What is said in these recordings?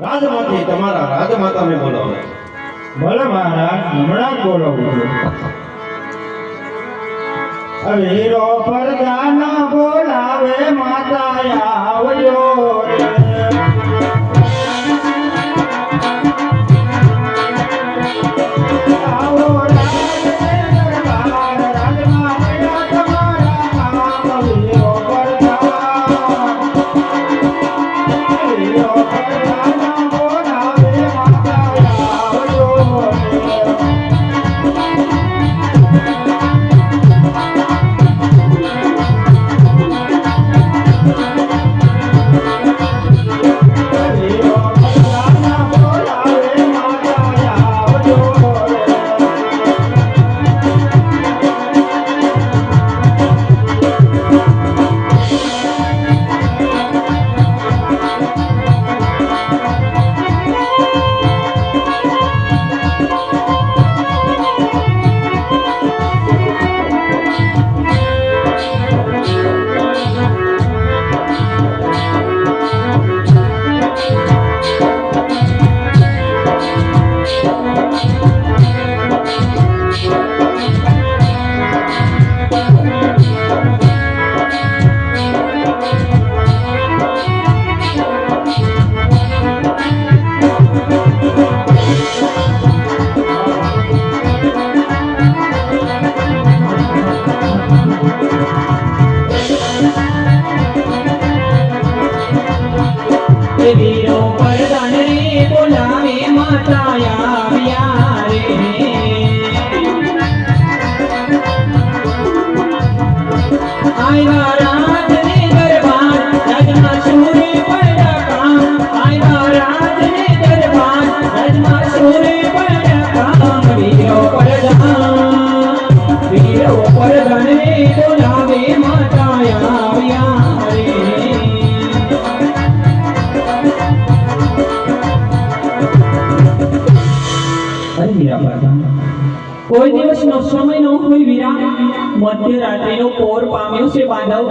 રાજમાંથી તમારા રાજમાતાને બોલાવો. ભલે મહારાજ, હમણાં જ બોલાવું છું. વીરો પ્રધાન બોલાવે માતા આવજો. વીરા પ્રધાન કોઈ દિવસનો સમય નો હોય વીરા મધ્યરાત્રિનો પોર પામ્યો છે બાંધવ.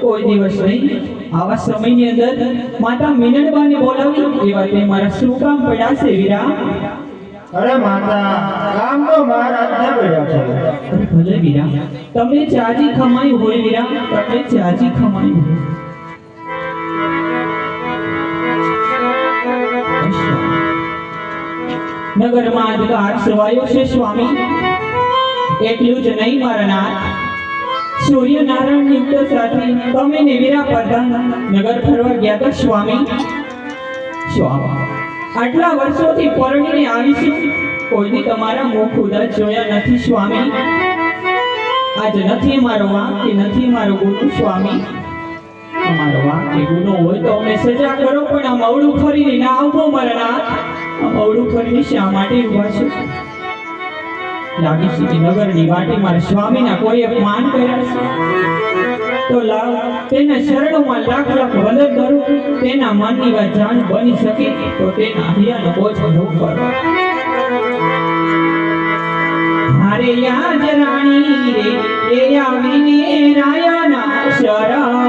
કોઈ દિવસ નહીં. આવા સમયની અંદર માતા મીનળબાને બોલાવી એવા તે મારા શું કામ પડ્યા છે વીરા અરે માતા કામ તો મહારાજને પડ્યા છે. ભલે વિરામ. તમે ચાજી ખમાઈ હોય વિરામ તમે ચાજી ખમાઈ હોય. નગરમાં અધિકાર છવાયો છે, સ્વામી. એટલું જ નહીં મારા નાથ સૂર્યનારાયણ યુક્ત સાથે તમે ને પ્રધાન નગર ફરવા ગયા હતા, સ્વામી. સ્વામી. આટલા વર્ષોથી પરણીને આવીશું કોઈની તમારા મુખ ઉદા જોયા નથી, સ્વામી. આજ નથી મારો વાંક કે નથી મારો ગુરુ સ્વામી. અમારો વાંક કે ગુનો હોય તો અમને સજા કરો, પણ આ મવડું ફરીને ના નાથ આ મવડું શા માટે ઊભા છે? લાગે છે કે નગરની વાટી મારા સ્વામીના કોઈ અપમાન કર્યા છે? તો લાવ, તેના શરણોમાં લાખ લાખ વંદન કરું, તેના માનની વાત જાણ બની શકે, તો તેના હૈયાનો બોજ ભોગ કરો. હારે યાદ રાણી રે, એ આવીને રાયાના શરણે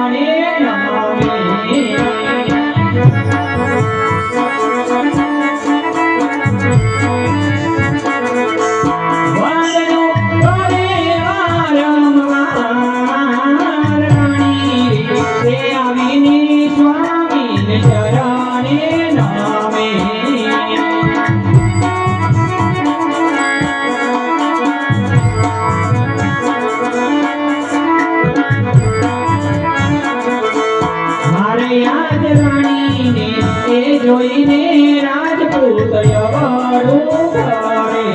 જોઈને રાજપૂત યવાળું કરે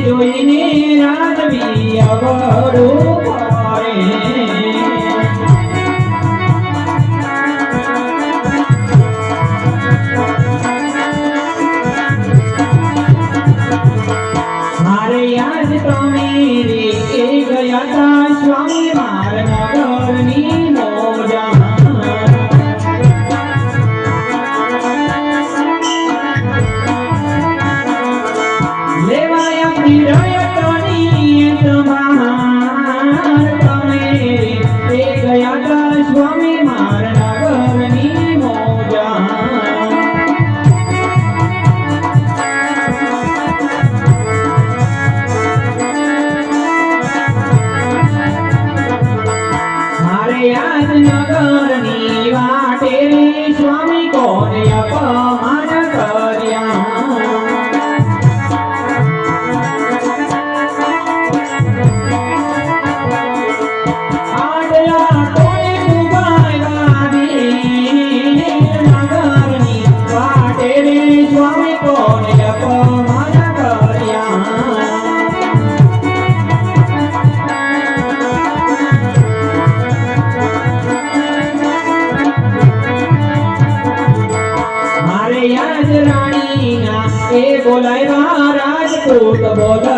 જોઈને રાજવી અવરો કરે રાજપૂત બોલતા